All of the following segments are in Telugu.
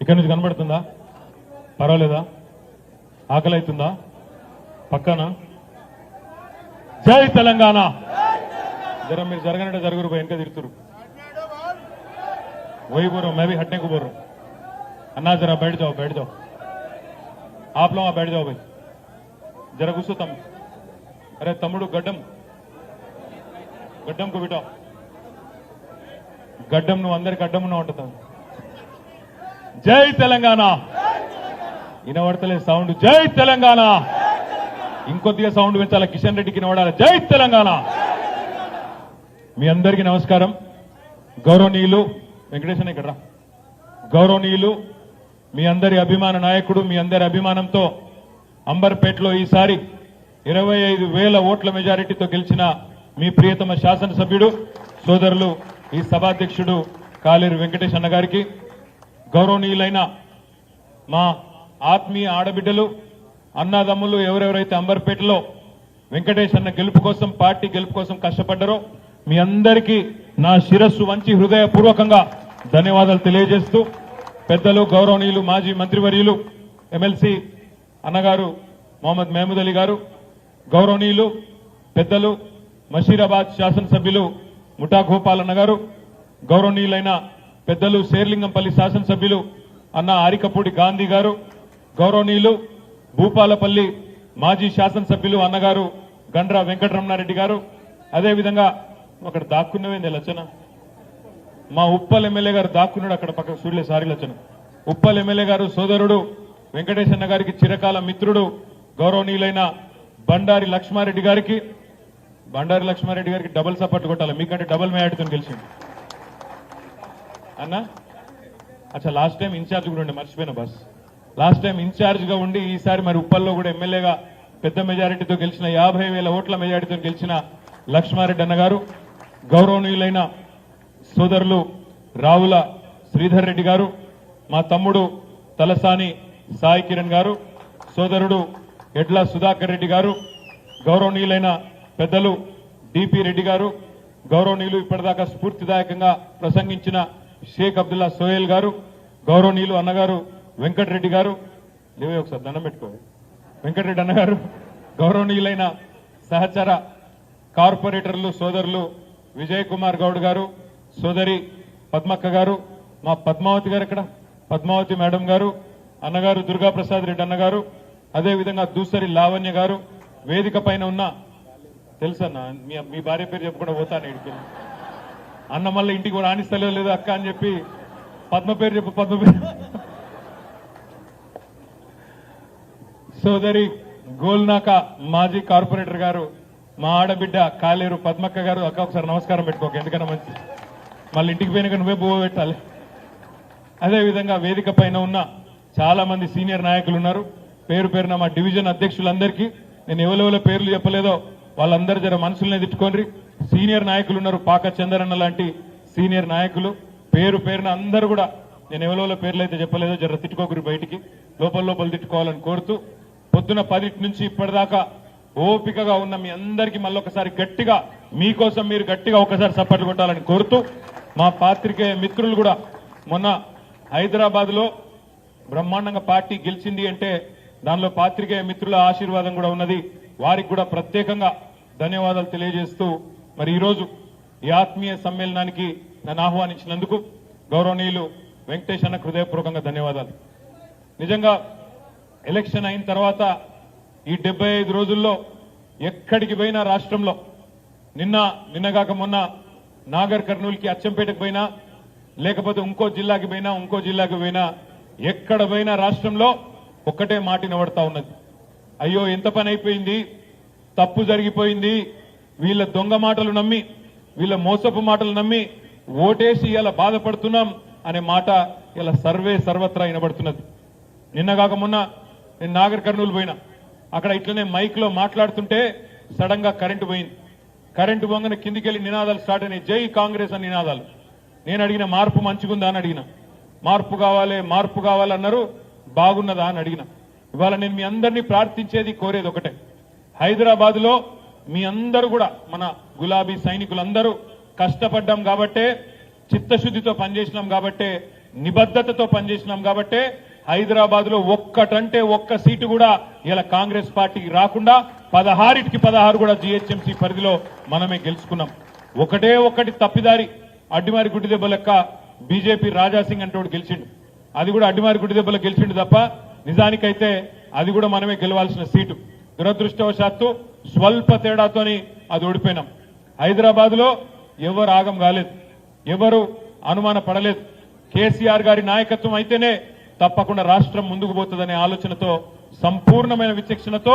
ఇక్కడ నుంచి కనబడుతుందా? పర్వాలేదా? ఆకలి అవుతుందా పక్కన? జై తెలంగాణ! జర మీరు జరగనట్టు జరుగురు పోయి ఇంకా తిడుతురు పోయి పోరు మేబీ హట్నే పోరు. అన్నా జర బయట జావు బయట జావు. आप ఆ బయట జావు भाई जरा घुसो అరే తమ్ముడు గడ్డం. గడ్డంకు गड्डम గడ్డం నువ్వు అందరికి అడ్డమున్నావు ఉంటుంది జై తెలంగాణ. వినబడతలే సౌండ్. జై తెలంగాణ. ఇంకొద్దిగా సౌండ్ పెంచాలి? కిషన్ రెడ్డికి వినబడాలి? జై తెలంగాణ. మీ అందరికీ నమస్కారం. గౌరవనీయులు వెంకటేశ్వర ఇక్కడ గౌరవనీయులు మీ అందరి అభిమాన నాయకుడు మీ అందరి అభిమానంతో అంబర్పేటలో ఈసారి ఇరవై ఐదు వేల ఓట్ల మెజారిటీతో గెలిచిన మీ ప్రియతమ శాసనసభ్యుడు సోదరులు ఈ సభాధ్యక్షుడు కాలేరు వెంకటేష్ అన్న గారికి. గౌరవనీయులైన మా ఆత్మీయ ఆడబిడ్డలు అన్నదమ్ములు ఎవరెవరైతే అంబర్పేటలో వెంకటేష్ అన్న గెలుపు కోసం పార్టీ గెలుపు కోసం కష్టపడ్డారో మీ అందరికీ నా శిరస్సు వంచి హృదయపూర్వకంగా ధన్యవాదాలు తెలియజేస్తూ పెద్దలు గౌరవనీయులు మాజీ మంత్రివర్యులు ఎమ్మెల్సీ అన్నగారు మొహమ్మద్ మహమూద్ అలీ గారు గౌరవనీయులు పెద్దలు మషీరాబాద్ శాసనసభ్యులు ముఠా గోపాల్ అన్న గారు గౌరవనీయులైన పెద్దలు శేర్లింగంపల్లి శాసనసభ్యులు అన్న ఆరికపూడి గాంధీ గారు గౌరవనీయులు భూపాలపల్లి మాజీ శాసనసభ్యులు అన్నగారు గండ్ర వెంకటరమణారెడ్డి గారు. అదేవిధంగా అక్కడ దాక్కున్నవేంది లచ్చన మా ఉప్పల్ ఎమ్మెల్యే గారు దాక్కున్నాడు అక్కడ పక్కన చూడలే సారి లచ్చన ఉప్పల్ ఎమ్మెల్యే గారు సోదరుడు వెంకటేశన్న గారికి చిరకాల మిత్రుడు గౌరవనీయులైన బండారి లక్ష్మారెడ్డి గారికి బండారి లక్ష్మారెడ్డి గారికి డబుల్ సపోర్ట్ కొట్టాలి. మీకంటే డబుల్ మేయాడితో గెలిచింది అన్నా? అచ్చా లాస్ట్ టైం ఇన్ఛార్జ్ కూడా ఉండే మర్చిపోయిన బస్ లాస్ట్ టైం ఇన్ఛార్జ్గా ఉండి ఈసారి మరి ఉప్పల్లో కూడా ఎమ్మెల్యేగా పెద్ద మెజారిటీతో గెలిచిన యాభై వేల ఓట్ల మెజారిటీతో గెలిచిన లక్ష్మారెడ్డి అన్న గారు గౌరవనీయులైన సోదరులు రావుల శ్రీధర్ రెడ్డి గారు మా తమ్ముడు తలసాని సాయి కిరణ్ గారు సోదరుడు ఎడ్ల సుధాకర్ రెడ్డి గారు గౌరవనీయులైన పెద్దలు డిపి రెడ్డి గారు గౌరవనీయులు ఇప్పటిదాకా స్ఫూర్తిదాయకంగా ప్రసంగించిన షేక్ అబ్దుల్లా సోయల్ గారు గౌరవనీయులు అన్నగారు వెంకటరెడ్డి గారు నువ్వే ఒకసారి దండం పెట్టుకో. వెంకటరెడ్డి అన్నగారు గౌరవనీయులైన సహచర కార్పొరేటర్లు సోదరులు విజయ్ కుమార్ గౌడ్ గారు సోదరి పద్మక్క గారు మా పద్మావతి గారు ఇక్కడ పద్మావతి మేడం గారు అన్నగారు దుర్గాప్రసాద్ రెడ్డి అన్నగారు అదేవిధంగా దూసరి లావణ్య గారు వేదిక పైన ఉన్న తెలుసన్నా? మీ మీ భార్య పేరు చెప్పకుండా పోతాను ఇక్కడికి అన్న మళ్ళీ ఇంటికి కూడా ఆనిస్తలే లేదు అక్క అని చెప్పి పద్మ పేరు చెప్పు పద్మ పేరు. సోదరి గోల్నాక మాజీ కార్పొరేటర్ గారు మా ఆడబిడ్డ కాలేరు పద్మక్క గారు అక్క ఒకసారి నమస్కారం పెట్టుకోక ఎందుకన్నా మంచి మళ్ళీ ఇంటికి పోయినాక నువ్వే బువ్వ పెట్టాలి. అదేవిధంగా వేదిక పైన ఉన్న చాలా మంది సీనియర్ నాయకులు ఉన్నారు. పేరు పేరున మా డివిజన్ అధ్యక్షులందరికీ నేను ఎవరెవరో పేర్లు చెప్పలేదో వాళ్ళందరూ జర మనసులనే తిట్టుకోండి సీనియర్ నాయకులు ఉన్నారు. పాక చందరన్న లాంటి సీనియర్ నాయకులు. పేరు పేరున అందరూ కూడా నేను ఎవరెవరో పేర్లు అయితే చెప్పలేదో జర తిట్టుకోకరు బయటికి. లోపల లోపల తిట్టుకోవాలని కోరుతూ పొద్దున పదిటి నుంచి ఇప్పటిదాకా ఓపికగా ఉన్న మీ అందరికీ మళ్ళొకసారి గట్టిగా మీకోసం మీరు గట్టిగా ఒకసారి సప్పట్లు కొట్టాలని కోరుతూ మా పాత్రికేయ మిత్రులు కూడా మొన్న హైదరాబాద్లో బ్రహ్మాండంగా పార్టీ గెలిచింది అంటే దానిలో పాత్రికేయ మిత్రుల ఆశీర్వాదం కూడా ఉన్నది. వారికి కూడా ప్రత్యేకంగా ధన్యవాదాలు తెలియజేస్తూ మరి ఈరోజు ఈ ఆత్మీయ సమ్మేళనానికి నన్ను ఆహ్వానించినందుకు గౌరవనీయులు వెంకటేష్ అన్న హృదయపూర్వకంగా ధన్యవాదాలు. నిజంగా ఎలక్షన్ అయిన తర్వాత ఈ డెబ్బై ఐదు రోజుల్లో ఎక్కడికి పోయినా రాష్ట్రంలో నిన్న నిన్నగాక మొన్న నాగర్ కర్నూలుకి అచ్చంపేటకు పోయినా లేకపోతే ఇంకో జిల్లాకి పోయినా ఇంకో జిల్లాకి పోయినా ఎక్కడ పోయినా రాష్ట్రంలో ఒక్కటే మాటినబడతా ఉన్నది. అయ్యో ఎంత పని అయిపోయింది? తప్పు జరిగిపోయింది? వీళ్ళ దొంగ మాటలు నమ్మి వీళ్ళ మోసపు మాటలు నమ్మి ఓటేసి ఇలా బాధపడుతున్నాం అనే మాట ఇలా సర్వే సర్వత్రా వినబడుతున్నది. నిన్న కాక మొన్న నేను నాగర్ కర్నూలు పోయినా. అక్కడ ఇట్లనే మైక్లో మాట్లాడుతుంటే సడన్గా కరెంటు పోయింది. కరెంటు పోగానే కిందికెళ్ళి నినాదాలు స్టార్ట్ అయినాయి. జై కాంగ్రెస్ అని నినాదాలు. నేను అడిగిన మార్పు మంచిగుందా? అని అడిగిన. మార్పు కావాలి మార్పు కావాలన్నారు బాగున్నదా? అని అడిగిన. ఇవాళ నేను మీ అందరినీ ప్రార్థించేది కోరేది ఒకటే. హైదరాబాద్లో మీ అందరూ కూడా మన గులాబీ సైనికులందరూ కష్టపడ్డాం కాబట్టే చిత్తశుద్ధితో పనిచేసినాం కాబట్టే నిబద్ధతతో పనిచేసినాం కాబట్టే హైదరాబాద్లో ఒక్కటంటే ఒక్క సీటు కూడా ఇలా కాంగ్రెస్ పార్టీకి రాకుండా పదహారిటికి పదహారు కూడా జీహెచ్ఎంసీ పరిధిలో మనమే గెలుచుకున్నాం. ఒకటే ఒక్కటి తప్పిదారి అడ్డిమారి గుడ్డి దెబ్బ లెక్క బీజేపీ రాజాసింగ్ అంటోడు గెలిచిండు. అది కూడా అడ్డిమారి గుడ్డి దెబ్బలు గెలిచిండు తప్ప నిజానికైతే అది కూడా మనమే గెలవాల్సిన సీటు. దురదృష్టవశాత్తు స్వల్ప తేడాతోని అది ఓడిపోయినాం. హైదరాబాద్లో ఎవరు ఆగం కాలేదు. ఎవరు అనుమాన పడలేదు. కేసీఆర్ గారి నాయకత్వం అయితేనే తప్పకుండా రాష్ట్రం ముందుకు పోతుందనే ఆలోచనతో సంపూర్ణమైన విచక్షణతో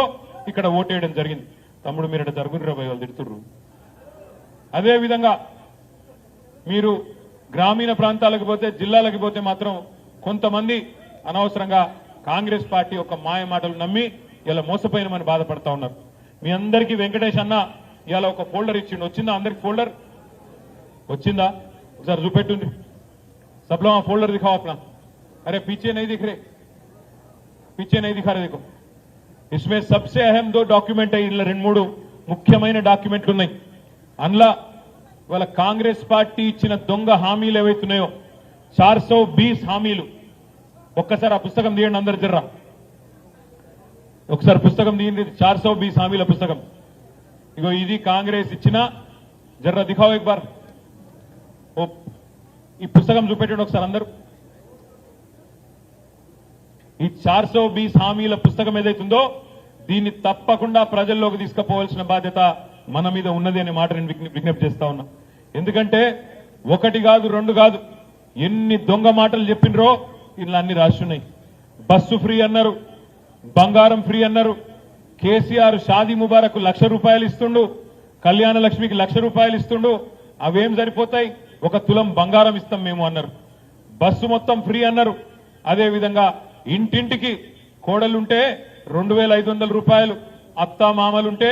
ఇక్కడ ఓటేయడం జరిగింది. తమ్ముడు మీరు జరుగురు వాళ్ళు తిడుతుర్రు? మీరు గ్రామీణ ప్రాంతాలకు పోతే జిల్లాలకు పోతే మాత్రం కొంతమంది అనవసరంగా కాంగ్రెస్ పార్టీ ఒక మాయ మాటలు నమ్మి ఇలా మోసపోయినమని బాధపడతా ఉన్నారు. మీ అందరికీ వెంకటేష్ అన్న ఇలా ఒక ఫోల్డర్ ఇచ్చిండు. వచ్చిందా అందరికి ఫోల్డర్ వచ్చిందా? ఒకసారి చూపెట్టుండి. సబ్లో ఆ ఫోల్డర్ దిఖావు అరే పిచ్చే నై దిఖరే రే. నై దిఖారే దిఖా. దిఖో ఇస్మే సబ్సే అహం దో డాక్యుమెంట్ అయ్యి ఇలా రెండు మూడు ముఖ్యమైన డాక్యుమెంట్లు ఉన్నాయి. అందులో ఇవాళ కాంగ్రెస్ పార్టీ ఇచ్చిన దొంగ హామీలు ఏవైతున్నాయో చార్ హామీలు. ఒక్కసారి ఆ పుస్తకం తీయండి అందరు జర్రా. ఒకసారి పుస్తకం దిగింది చార్ బి బీస్ హామీల పుస్తకం. ఇగో ఇది కాంగ్రెస్ ఇచ్చిన జర్రా దిఖావు ఎక్బార్. ఓ ఈ పుస్తకం చూపెట్టండి ఒకసారి అందరూ. ఈ చార్ బి బీస్ హామీల పుస్తకం ఏదైతుందో దీన్ని తప్పకుండా ప్రజల్లోకి తీసుకుపోవాల్సిన బాధ్యత మన మీద ఉన్నది అనే మాట నేను విజ్ఞప్తి చేస్తా ఉన్నా. ఎందుకంటే ఒకటి కాదు రెండు కాదు ఎన్ని దొంగ మాటలు చెప్పినరో ఇలా అన్ని రాసున్నాయి బస్సు ఫ్రీ అన్నారు. బంగారం ఫ్రీ అన్నారు. కేసీఆర్ షాదీ ముబారక్ లక్ష రూపాయలు ఇస్తుండు. కళ్యాణ లక్ష్మికి లక్ష రూపాయలు ఇస్తుండు. అవేం సరిపోతాయి? ఒక తులం బంగారం ఇస్తాం మేము అన్నారు. బస్సు మొత్తం ఫ్రీ అన్నారు. అదేవిధంగా ఇంటింటికి కోడలుంటే రెండు వేల ఐదు వందల రూపాయలు అత్త మామలుంటే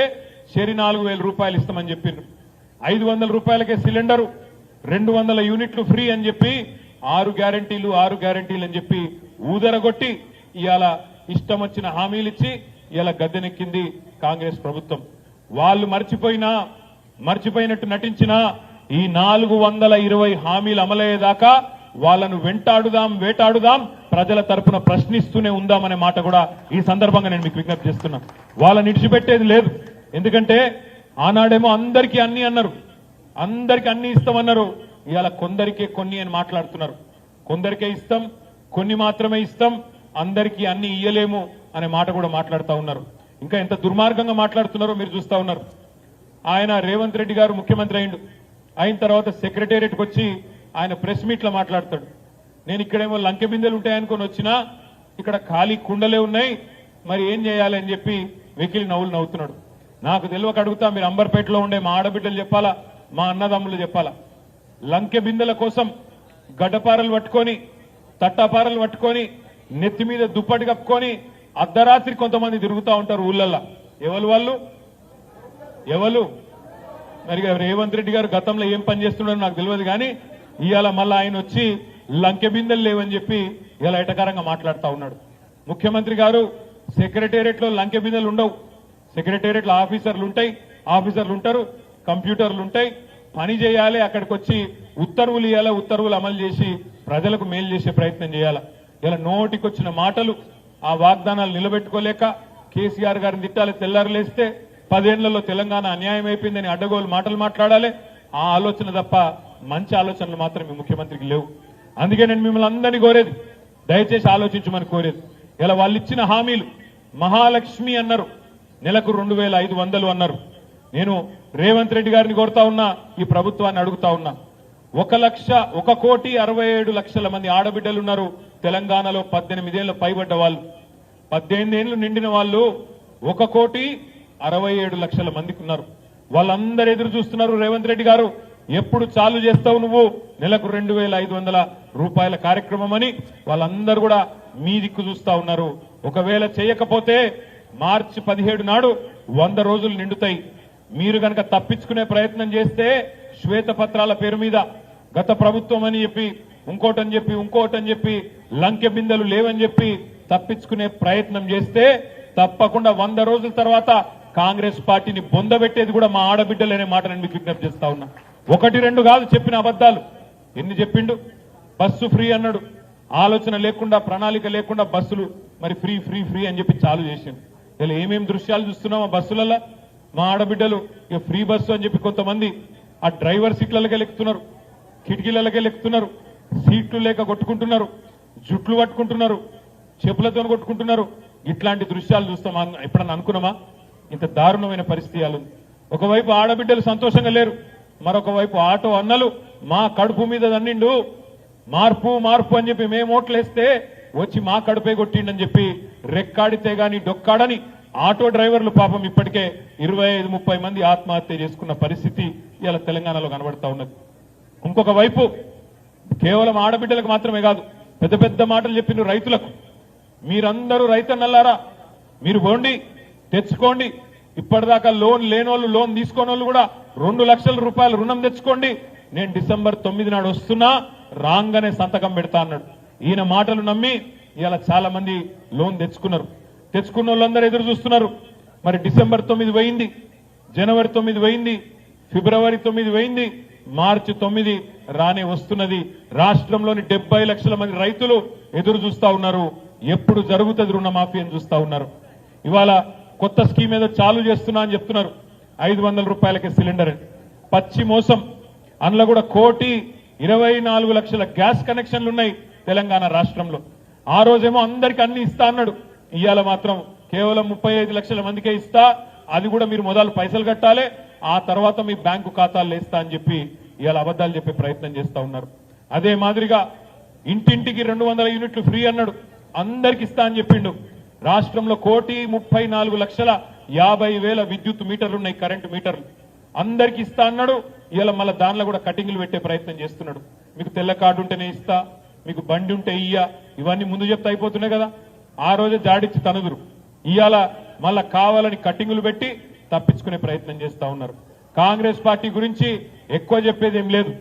చెరి నాలుగు వేల రూపాయలు ఇస్తామని చెప్పిండ్రు ఐదు వందల రూపాయలకే సిలిండరు రెండు వందల యూనిట్లు ఫ్రీ అని చెప్పి ఆరు గ్యారంటీలు ఆరు గ్యారంటీలు అని చెప్పి ఊదరగొట్టి ఇవాళ ఇష్టం వచ్చిన హామీలు ఇచ్చి ఇలా గద్దెనెక్కింది కాంగ్రెస్ ప్రభుత్వం. వాళ్ళు మర్చిపోయినా మర్చిపోయినట్టు నటించినా ఈ నాలుగు వందల ఇరవై హామీలు అమలయ్యేదాకా వాళ్ళను వెంటాడుదాం వేటాడుదాం ప్రజల తరపున ప్రశ్నిస్తూనే ఉందామనే మాట కూడా ఈ సందర్భంగా నేను మీకు విజ్ఞప్తి చేస్తున్నా. వాళ్ళని నిడిచిపెట్టేది లేదు. ఎందుకంటే ఆనాడేమో అందరికీ అన్ని అన్నారు. అందరికి అన్ని ఇస్తామన్నారు ఇవాళ కొందరికే కొన్ని అని మాట్లాడుతున్నారు. కొందరికే ఇస్తాం కొన్ని మాత్రమే ఇస్తాం. అందరికీ అన్ని ఇయ్యలేము అనే మాట కూడా మాట్లాడుతూ ఉన్నారు. ఇంకా ఎంత దుర్మార్గంగా మాట్లాడుతున్నారో మీరు చూస్తా ఉన్నారు. ఆయన రేవంత్ రెడ్డి గారు ముఖ్యమంత్రి అయిండు. అయిన తర్వాత సెక్రటేరియట్కి వచ్చి ఆయన ప్రెస్ మీట్లో మాట్లాడతాడు. నేను ఇక్కడేమో లంకె బిందెలు ఉంటాయనుకొని వచ్చినా ఇక్కడ ఖాళీ కుండలే ఉన్నాయి. మరి ఏం చేయాలి అని చెప్పి వెకిలి నవ్వులు నవ్వుతున్నాడు. నాకు తెలియక అడుగుతా మీరు అంబర్పేటలో ఉండే మా ఆడబిడ్డలు చెప్పాలా? మా అన్నదమ్ములు చెప్పాలా? లంకె బిందెల కోసం గడ్డపారలు పట్టుకొని తట్టపారలు పట్టుకొని నెత్తి మీద దుప్పటి కప్పుకొని అర్ధరాత్రి కొంతమంది తిరుగుతూ ఉంటారు ఊళ్ళల్లో. ఎవరు వాళ్ళు? ఎవరు? మరి రేవంత్ రెడ్డి గారు గతంలో ఏం పని చేస్తున్నాడో నాకు తెలియదు కానీ ఇవాళ మళ్ళీ ఆయన వచ్చి లంకె బిందెలు లేవని చెప్పి ఇలా ఎటకారంగా మాట్లాడుతూ ఉన్నాడు. ముఖ్యమంత్రి గారు సెక్రటేరియట్లో లంకె బిందెలు ఉండవు. సెక్రటేరియట్లో ఆఫీసర్లు ఉంటాయి. ఆఫీసర్లు ఉంటారు కంప్యూటర్లు ఉంటాయి. పని చేయాలి అక్కడికి వచ్చి ఉత్తర్వులు ఇవ్వాలి ఉత్తర్వులు అమలు చేసి ప్రజలకు మేలు చేసే ప్రయత్నం చేయాలి? ఇలా నోటికొచ్చిన మాటలు ఆ వాగ్దానాలు నిలబెట్టుకోలేక కేసీఆర్ గారిని తిట్టాలి తెల్లారులేస్తే పదేళ్ళలో తెలంగాణ అన్యాయం అయిపోయిందని అడ్డగోలు మాటలు మాట్లాడాలి. ఆ ఆలోచన తప్ప మంచి ఆలోచనలు మాత్రం మీ ముఖ్యమంత్రికి లేవు. అందుకే నేను మిమ్మల్ని అందరినీ కోరేది దయచేసి ఆలోచించమని కోరేది. ఇలా వాళ్ళు ఇచ్చిన హామీలు మహాలక్ష్మి అన్నారు నెలకు రెండు వేల ఐదు వందలు అన్నారు. నేను రేవంత్ రెడ్డి గారిని కోరుతా ఉన్నా ఈ ప్రభుత్వాన్ని అడుగుతా ఉన్నా. ఒక లక్ష ఒక కోటి అరవై ఏడు లక్షల మంది ఆడబిడ్డలు ఉన్నారు తెలంగాణలో పద్దెనిమిదేళ్ళు పైబడ్డ వాళ్ళు. పద్దెనిమిది ఏళ్ళు నిండిన వాళ్ళు ఒక కోటి అరవై ఏడు లక్షల మందికి ఉన్నారు వాళ్ళందరూ ఎదురు చూస్తున్నారు రేవంత్ రెడ్డి గారు. ఎప్పుడు చాలు చేస్తావు నువ్వు? నెలకు రెండు వేల ఐదు వందల రూపాయల కార్యక్రమం అని వాళ్ళందరూ కూడా మీ దిక్కు చూస్తా ఉన్నారు. ఒకవేళ చేయకపోతే మార్చి పదిహేడు నాడు వంద రోజులు నిండుతాయి. మీరు గనక తప్పించుకునే ప్రయత్నం చేస్తే శ్వేతపత్రాల పేరు మీద గత ప్రభుత్వం అని చెప్పి ఇంకోటని చెప్పి ఇంకోటని చెప్పి లంకె బిందెలు లేవని చెప్పి తప్పించుకునే ప్రయత్నం చేస్తే తప్పకుండా వంద రోజుల తర్వాత కాంగ్రెస్ పార్టీని బొందబెట్టేది కూడా మా ఆడబిడ్డలనే మాట నేను మీకు విజ్ఞప్తి చేస్తా ఉన్నా. ఒకటి రెండు కాదు చెప్పిన అబద్ధాలు. ఎన్ని చెప్పిండు? బస్సు ఫ్రీ అన్నాడు. ఆలోచన లేకుండా ప్రణాళిక లేకుండా బస్సులు మరి ఫ్రీ ఫ్రీ ఫ్రీ అని చెప్పి చాలు చేసింది ఇలా ఏమేం దృశ్యాలు చూస్తున్నాం ఆ బస్సులలో మా ఆడబిడ్డలు ఇక ఫ్రీ బస్సు అని చెప్పి కొంతమంది ఆ డ్రైవర్ సీట్లకే లెక్కుతున్నారు కిటికీలకే లెక్కుతున్నారు సీట్లు లేక కొట్టుకుంటున్నారు జుట్లు పట్టుకుంటున్నారు చెప్పులతో కొట్టుకుంటున్నారు. ఇట్లాంటి దృశ్యాలు చూస్తాం. ఎప్పుడన్నా అనుకున్నామా? ఇంత దారుణమైన పరిస్థితి ఉంది ఒకవైపు ఆడబిడ్డలు సంతోషంగా లేరు మరొక వైపు ఆటో అన్నలు మా కడుపు మీద దన్నిండు మార్పు మార్పు అని చెప్పి మేము ఓట్లేస్తే వచ్చి మా కడుపే కొట్టిండని చెప్పి రెక్కాడితే గాని డొక్కాడని ఆటో డ్రైవర్లు పాపం ఇప్పటికే ఇరవై ఐదు ముప్పై మంది ఆత్మహత్య చేసుకున్న పరిస్థితి ఇలా తెలంగాణలో కనబడతా ఉన్నది. ఇంకొక వైపు కేవలం ఆడబిడ్డలకు మాత్రమే కాదు పెద్ద పెద్ద మాటలు చెప్పిన రైతులకు. మీరందరూ రైతన్నల్లారా మీరు పోండి తెచ్చుకోండి. ఇప్పటిదాకా లోన్ లేనోళ్ళు లోన్ తీసుకోని కూడా రెండు లక్షల రూపాయలు రుణం తెచ్చుకోండి. నేను డిసెంబర్ తొమ్మిది నాడు వస్తున్నా రాంగనే సంతకం పెడతా అన్నాడు. ఈయన మాటలు నమ్మి ఇలా చాలా మంది లోన్ తెచ్చుకున్నారు. తెచ్చుకున్న వాళ్ళందరూ ఎదురు చూస్తున్నారు. మరి డిసెంబర్ తొమ్మిది పోయింది జనవరి తొమ్మిది పోయింది ఫిబ్రవరి తొమ్మిది పోయింది మార్చి తొమ్మిది రానే వస్తున్నది. రాష్ట్రంలోని డెబ్బై లక్షల మంది రైతులు ఎదురు చూస్తా ఉన్నారు. ఎప్పుడు జరుగుతుంది రుణమాఫీ అని చూస్తా ఉన్నారు. ఇవాళ కొత్త స్కీమ్ ఏదో చాలు చేస్తున్నా అని చెప్తున్నారు. ఐదు వందల రూపాయలకి సిలిండర్ అని. పచ్చి మోసం. అందులో కూడా కోటి ఇరవై నాలుగు లక్షల గ్యాస్ కనెక్షన్లు ఉన్నాయి తెలంగాణ రాష్ట్రంలో. ఆ రోజేమో అందరికి అన్ని ఇస్తా అన్నాడు. ఇవాళ మాత్రం కేవలం ముప్పై ఐదు లక్షల మందికే ఇస్తా. అది కూడా మీరు మొదలు పైసలు కట్టాలి. ఆ తర్వాత మీ బ్యాంకు ఖాతాలు వేస్తా అని చెప్పి ఇవాళ అబద్ధాలు చెప్పే ప్రయత్నం చేస్తా ఉన్నారు. అదే మాదిరిగా ఇంటింటికి రెండు వందల యూనిట్లు ఫ్రీ అన్నాడు. అందరికి ఇస్తా అని చెప్పిండు. రాష్ట్రంలో కోటి ముప్పై నాలుగు లక్షల యాభై వేల విద్యుత్ మీటర్లు ఉన్నాయి కరెంటు మీటర్లు. అందరికి ఇస్తా అన్నాడు. ఇవాళ మళ్ళీ దానిలో కూడా కటింగ్లు పెట్టే ప్రయత్నం చేస్తున్నాడు. మీకు తెల్ల కార్డు ఉంటేనే ఇస్తా మీకు బండి ఉంటే ఇయ్య. ఇవన్నీ ముందు చెప్తే అయిపోతున్నాయి కదా. ఆ రోజే జాడిచ్చి తనుదురు. ఇవాళ మళ్ళా కావాలని కట్టింగులు పెట్టి తప్పించుకునే ప్రయత్నం చేస్తా ఉన్నారు. కాంగ్రెస్ పార్టీ గురించి ఎక్కువ చెప్పేది ఏం లేదు.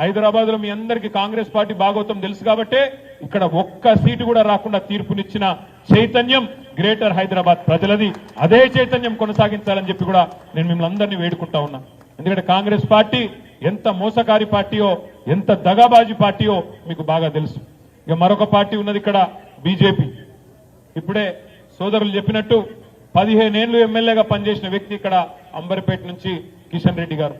హైదరాబాద్లో మీ అందరికీ కాంగ్రెస్ పార్టీ భాగవతం తెలుసు కాబట్టే ఇక్కడ ఒక్క సీటు కూడా రాకుండా తీర్పునిచ్చిన చైతన్యం గ్రేటర్ హైదరాబాద్ ప్రజలది. అదే చైతన్యం కొనసాగించాలని చెప్పి కూడా నేను మిమ్మల్ని అందరినీ వేడుకుంటా ఉన్నా. ఎందుకంటే కాంగ్రెస్ పార్టీ ఎంత మోసకారి పార్టీయో ఎంత దగాబాజీ పార్టీయో మీకు బాగా తెలుసు. ఇక మరొక పార్టీ ఉన్నది ఇక్కడ బీజేపీ. ఇప్పుడే సోదరులు చెప్పినట్టు పదిహేనేళ్ళు ఎమ్మెల్యేగా పనిచేసిన వ్యక్తి ఇక్కడ అంబర్పేట నుంచి కిషన్ రెడ్డి గారు.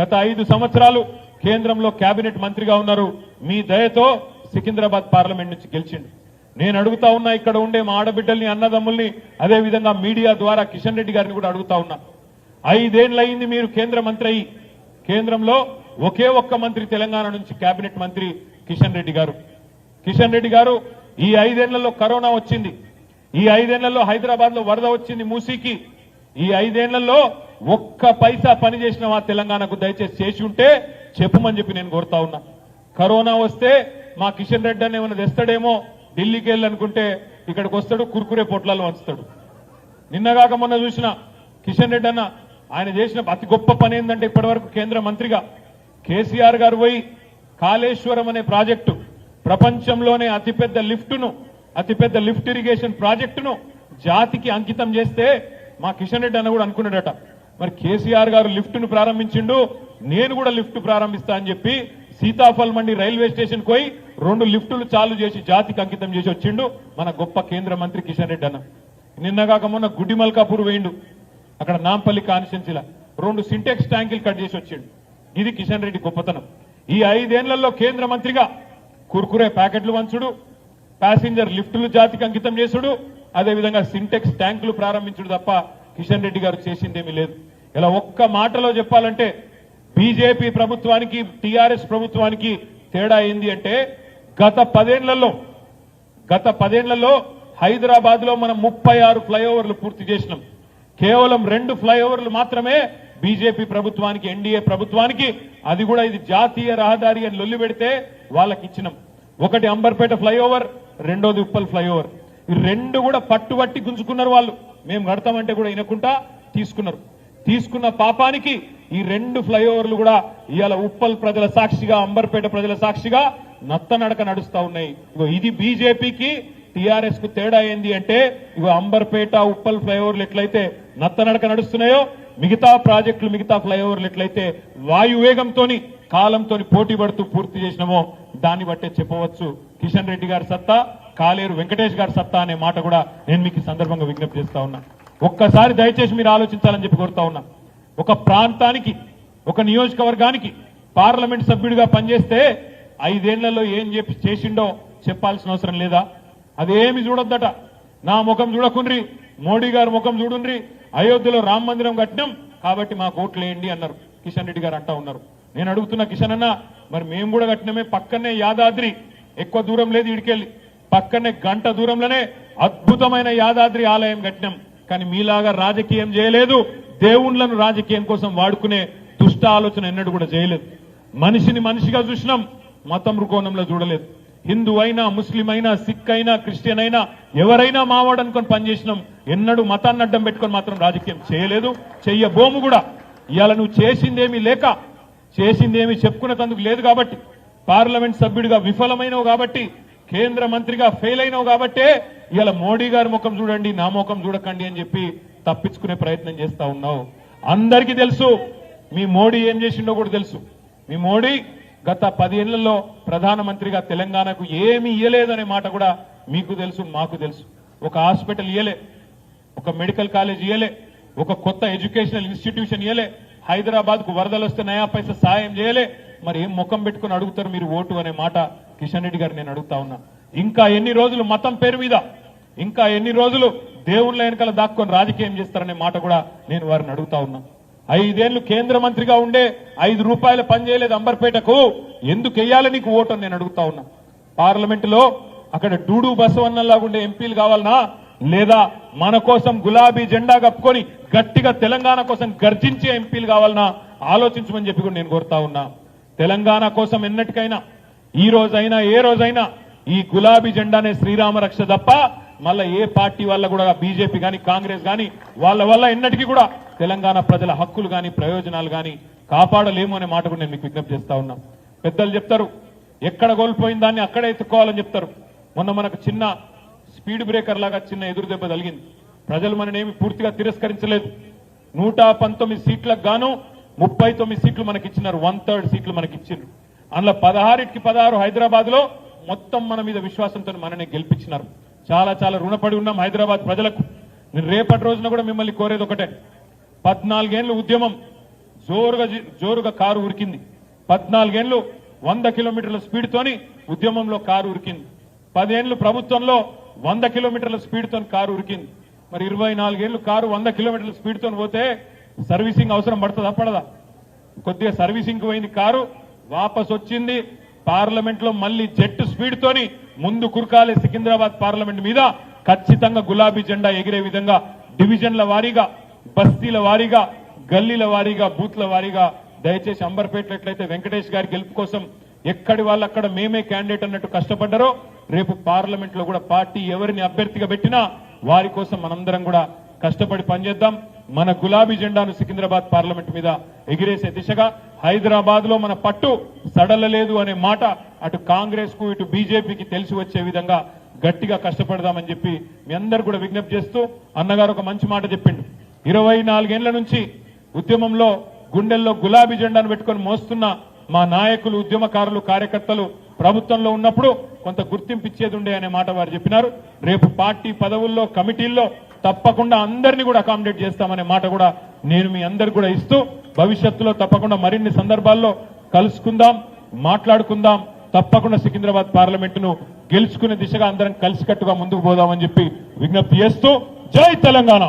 గత ఐదు సంవత్సరాలు కేంద్రంలో కేబినెట్ మంత్రిగా ఉన్నారు. మీ దయతో సికింద్రాబాద్ పార్లమెంట్ నుంచి గెలిచిండు. నేను అడుగుతా ఉన్నా ఇక్కడ ఉండే మా ఆడబిడ్డల్ని అన్నదమ్ముల్ని అదే విధంగా మీడియా ద్వారా కిషన్ రెడ్డి గారిని కూడా అడుగుతా ఉన్నా. ఐదేళ్ళయింది మీరు కేంద్ర మంత్రి అయ్యి కేంద్రంలో ఒకే ఒక్క మంత్రి తెలంగాణ నుంచి కేబినెట్ మంత్రి కిషన్ రెడ్డి గారు. కిషన్ రెడ్డి గారు ఈ ఐదేళ్ళలో కరోనా వచ్చింది. ఈ ఐదేళ్ళలో హైదరాబాద్లో వరద వచ్చింది మూసీకి. ఈ ఐదేళ్ళలో ఒక్క పైసా పని చేసిన మా తెలంగాణకు దయచేసి చేసి ఉంటే చెప్పమని చెప్పి నేను కోరుతా ఉన్నా. కరోనా వస్తే మా కిషన్ రెడ్డి అని ఏమైనా తెస్తాడేమో ఢిల్లీకి వెళ్ళనుకుంటే ఇక్కడికి వస్తాడు కుర్కురే పొట్లాలు వంచుతాడు. నిన్నగాక మొన్న చూసిన కిషన్ రెడ్డి అన్న ఆయన చేసిన అతి గొప్ప పని ఏంటంటే ఇప్పటివరకు కేంద్ర మంత్రిగా కేసీఆర్ గారు పోయి కాళేశ్వరం అనే ప్రాజెక్టు ప్రపంచంలోనే అతిపెద్ద లిఫ్టును అతిపెద్ద లిఫ్ట్ ఇరిగేషన్ ప్రాజెక్టును జాతికి అంకితం చేస్తే మా కిషన్ రెడ్డి అన్న కూడా అనుకున్నాడట. మరి కేసీఆర్ గారు లిఫ్ట్ను ప్రారంభించిండు నేను కూడా లిఫ్ట్ ప్రారంభిస్తా అని చెప్పి సీతాఫల్ మండి రైల్వే స్టేషన్ పోయి రెండు లిఫ్టులు చాలు చేసి జాతికి అంకితం చేసి వచ్చిండు మన గొప్ప కేంద్ర మంత్రి కిషన్ రెడ్డి అన్న. నిన్నగాక మొన్న గుడ్డి మల్కాపూర్ వేయిండు అక్కడ నాంపల్లి కాన్స్టిట్యున్సీలా రెండు సింటెక్స్ ట్యాంకులు కట్ చేసి వచ్చిండు. ఇది కిషన్ రెడ్డి గొప్పతనం. ఈ ఐదేళ్ళలో కేంద్ర మంత్రిగా కుర్కురే ప్యాకెట్లు వంచుడు ప్యాసింజర్ లిఫ్టులు జాతికి అంకితం చేసుడు అదేవిధంగా సింటెక్స్ ట్యాంకులు ప్రారంభించుడు తప్ప కిషన్ రెడ్డి గారు చేసిందేమీ లేదు. ఇలా ఒక్క మాటలో చెప్పాలంటే బీజేపీ ప్రభుత్వానికి టీఆర్ఎస్ ప్రభుత్వానికి తేడా ఏంది అంటే గత పదేళ్ళలో గత పదేళ్ళలో హైదరాబాద్లో మనం ముప్పై ఆరు ఫ్లైఓవర్లు పూర్తి చేసినాం. కేవలం రెండు ఫ్లైఓవర్లు మాత్రమే బీజేపీ ప్రభుత్వానికి ఎన్డీఏ ప్రభుత్వానికి అది కూడా ఇది జాతీయ రహదారి అని లొల్లి పెడితే వాళ్ళకి ఇచ్చినాం ఒకటి అంబర్పేట ఫ్లైఓవర్ రెండోది ఉప్పల్ ఫ్లైఓవర్. ఈ రెండు కూడా పట్టుబట్టి గుంజుకున్నారు వాళ్ళు. మేము కడతామంటే కూడా వినకుండా తీసుకున్నారు. తీసుకున్న పాపానికి ఈ రెండు ఫ్లైఓవర్లు కూడా ఇవాళ ఉప్పల్ ప్రజల సాక్షిగా అంబర్పేట ప్రజల సాక్షిగా నత్తనడక నడుస్తా ఉన్నాయి. ఇగో ఇది బీజేపీకి టిఆర్ఎస్కు తేడా ఏంది అంటే ఇగో అంబర్పేట ఉప్పల్ ఫ్లైఓవర్లు ఎట్లయితే నత్తనడక నడుస్తున్నాయో మిగతా ప్రాజెక్టులు మిగతా ఫ్లైఓవర్లు ఎట్లయితే వాయువేగంతోని కాలంతో పోటీ పడుతూ పూర్తి చేసినామో దాన్ని బట్టే చెప్పవచ్చు కిషన్ రెడ్డి గారి సత్తా కాలేరు వెంకటేష్ గారి సత్తా అనే మాట కూడా నేను మీకు సందర్భంగా విజ్ఞప్తి చేస్తా ఉన్నా. ఒక్కసారి దయచేసి మీరు ఆలోచించాలని చెప్పి కోరుతా ఉన్నా. ఒక ప్రాంతానికి ఒక నియోజకవర్గానికి పార్లమెంట్ సభ్యుడిగా పనిచేస్తే ఐదేళ్ళలో ఏం చెప్పి చేసిండో చెప్పాల్సిన అవసరం లేదా? అదేమి చూడొద్దట. నా ముఖం చూడకుండ్రి మోడీ గారి ముఖం చూడుండ్రి అయోధ్యలో రామ మందిరం కట్టినాం కాబట్టి మాకు ఓట్లు వేయండి అన్నారు. కిషన్ రెడ్డి గారు అంటా ఉన్నారు. నేను అడుగుతున్న కిషన్ అన్న మరి మేము కూడా కట్టినమే పక్కనే యాదాద్రి. ఎక్కువ దూరం లేదు ఇడికెళ్ళి. పక్కనే గంట దూరంలోనే అద్భుతమైన యాదాద్రి ఆలయం కట్టినాం. కానీ మీలాగా రాజకీయం చేయలేదు. దేవుళ్ళను రాజకీయం కోసం వాడుకునే దుష్ట ఆలోచన ఎన్నడూ కూడా చేయలేదు. మనిషిని మనిషిగా చూసినాం మతం రుకోణంలో చూడలేదు. హిందూ అయినా ముస్లిం అయినా సిక్ అయినా క్రిస్టియన్ అయినా ఎవరైనా మావాడు అనుకొని పనిచేసినాం ఎన్నడూ మతాన్ని అడ్డం పెట్టుకొని మాత్రం రాజకీయం చేయలేదు. చెయ్యబోము కూడా. ఇవాళ నువ్వు చేసిందేమీ లేక చేసిందేమీ చెప్పుకునేందుకు లేదు కాబట్టి పార్లమెంట్ సభ్యుడిగా విఫలమైనవు కాబట్టి కేంద్ర మంత్రిగా ఫెయిల్ అయినావు కాబట్టే ఇలా మోడీ గారి ముఖం చూడండి నా ముఖం చూడకండి అని చెప్పి తప్పించుకునే ప్రయత్నం చేస్తా ఉన్నావు. అందరికీ తెలుసు మీ మోడీ ఏం చేసిండో కూడా తెలుసు. మీ మోడీ గత పదేళ్ళలో ప్రధానమంత్రిగా తెలంగాణకు ఏమీ ఇయ్యలేదనే మాట కూడా మీకు తెలుసు మాకు తెలుసు. ఒక హాస్పిటల్ ఇయ్యలే ఒక మెడికల్ కాలేజ్ ఇయ్యలే ఒక కొత్త ఎడ్యుకేషనల్ ఇన్స్టిట్యూషన్ ఇయ్యలే హైదరాబాద్కు వరదలు వస్తే నయా పైసా సాయం చేయలే. మరి ఏం ముఖం పెట్టుకుని అడుగుతారు మీరు ఓటు అనే మాట? కిషన్ రెడ్డి గారు నేను అడుగుతా ఉన్నా. ఇంకా ఎన్ని రోజులు మతం పేరు మీద? ఇంకా ఎన్ని రోజులు దేవుళ్ళ వెనకాల దాక్కొని రాజకీయం చేస్తారనే మాట కూడా నేను వారిని అడుగుతా ఉన్నా. ఐదేళ్ళు కేంద్ర మంత్రిగా ఉండే ఐదు రూపాయలు పని చేయలేదు అంబర్పేటకు. ఎందుకు వెయ్యాలి నీకు ఓటు నేను అడుగుతా ఉన్నా. పార్లమెంట్లో అక్కడ డూడు బసవన్నలాగుండే ఎంపీలు కావాలనా? లేదా మన కోసం గులాబీ జెండా కప్పుకొని గట్టిగా తెలంగాణ కోసం గర్జించే ఎంపీలు కావాలన్నా ఆలోచించమని చెప్పి కూడా నేను కోరుతా ఉన్నా. తెలంగాణ కోసం ఎన్నటికైనా ఈ రోజైనా ఏ రోజైనా ఈ గులాబీ జెండానే శ్రీరామ రక్ష తప్ప మళ్ళా ఏ పార్టీ వల్ల కూడా బీజేపీ కానీ కాంగ్రెస్ కానీ వాళ్ళ వల్ల ఎన్నటికీ కూడా తెలంగాణ ప్రజల హక్కులు కానీ ప్రయోజనాలు కానీ కాపాడలేము అనే మాట కూడా నేను మీకు విజ్ఞప్తి చేస్తా ఉన్నా. పెద్దలు చెప్తారు ఎక్కడ కోల్పోయిన దాన్ని అక్కడే ఎత్తుకోవాలని చెప్తారు. మొన్న మనకు చిన్న స్పీడ్ బ్రేకర్ లాగా చిన్న ఎదురు దెబ్బ తగిలింది. ప్రజలు మననేమి పూర్తిగా తిరస్కరించలేదు. నూట పంతొమ్మిది సీట్లకు గాను ముప్పై తొమ్మిది సీట్లు మనకి ఇచ్చినారు వన్ థర్డ్ సీట్లు మనకి ఇచ్చిండ్రు అందులో పదహారుకి పదహారు హైదరాబాద్లో మొత్తం మన మీద విశ్వాసంతో మనని గెలిపించినారు. చాలా చాలా రుణపడి ఉన్నాం హైదరాబాద్ ప్రజలకు. నేను రేపటి రోజున కూడా మిమ్మల్ని కోరేది ఒకటే. పద్నాలుగేండ్లు ఉద్యమం జోరుగా జోరుగా కారు ఉరికింది. పద్నాలుగేండ్లు వంద కిలోమీటర్ల స్పీడ్ తోని ఉద్యమంలో కారు ఉరికింది. పదేండ్లు ప్రభుత్వంలో వంద కిలోమీటర్ల స్పీడ్తో కారు ఉరికింది. మరి ఇరవై నాలుగేళ్ళు కారు వంద కిలోమీటర్ల స్పీడ్తో పోతే సర్వీసింగ్ అవసరం పడుతుందా? పడదా. కొద్దిగా సర్వీసింగ్ పోయింది కారు వాపస్ వచ్చింది. పార్లమెంట్లో మళ్ళీ జెట్ స్పీడ్ తోని ముందు కురకాలే సికింద్రాబాద్ పార్లమెంట్ మీద ఖచ్చితంగా గులాబీ జెండా ఎగిరే విధంగా డివిజన్ల వారీగా బస్తీల వారీగా గల్లీల వారీగా బూత్ల వారీగా దయచేసి అంబర్పేటలో ఎట్లయితే వెంకటేష్ గారి గెలుపు కోసం ఎక్కడి వాళ్ళు అక్కడ మేమే క్యాండిడేట్ అన్నట్టు కష్టపడ్డారో రేపు పార్లమెంట్లో కూడా పార్టీ ఎవరిని అభ్యర్థిగా పెట్టినా వారి కోసం మనందరం కూడా కష్టపడి పనిచేద్దాం. మన గులాబీ జెండాను సికింద్రాబాద్ పార్లమెంట్ మీద ఎగిరేసే దిశగా హైదరాబాద్లో మన పట్టు సడలలేదు అనే మాట అటు కాంగ్రెస్కు ఇటు బీజేపీకి తెలిసి వచ్చే విధంగా గట్టిగా కష్టపడదామని చెప్పి మీ అందరు కూడా విజ్ఞప్తి చేస్తూ అన్నగారు ఒక మంచి మాట చెప్పిండు. ఇరవై నాలుగేళ్ళ నుంచి ఉద్యమంలో గుండెల్లో గులాబీ జెండాను పెట్టుకొని మోస్తున్న మా నాయకులు ఉద్యమకారులు కార్యకర్తలు ప్రభుత్వంలో ఉన్నప్పుడు కొంత గుర్తింపు ఇచ్చేది ఉండే అనే మాట వారు చెప్పినారు. రేపు పార్టీ పదవుల్లో కమిటీల్లో తప్పకుండా అందరినీ కూడా అకామిడేట్ చేస్తామనే మాట కూడా నేను మీ అందరికి కూడా ఇస్తూ భవిష్యత్తులో తప్పకుండా మరిన్ని సందర్భాల్లో కలుసుకుందాం మాట్లాడుకుందాం తప్పకుండా సికింద్రాబాద్ పార్లమెంటును గెలుచుకునే దిశగా అందరం కలిసికట్టుగా ముందుకు పోదామని చెప్పి విజ్ఞప్తి చేస్తూ జై తెలంగాణ.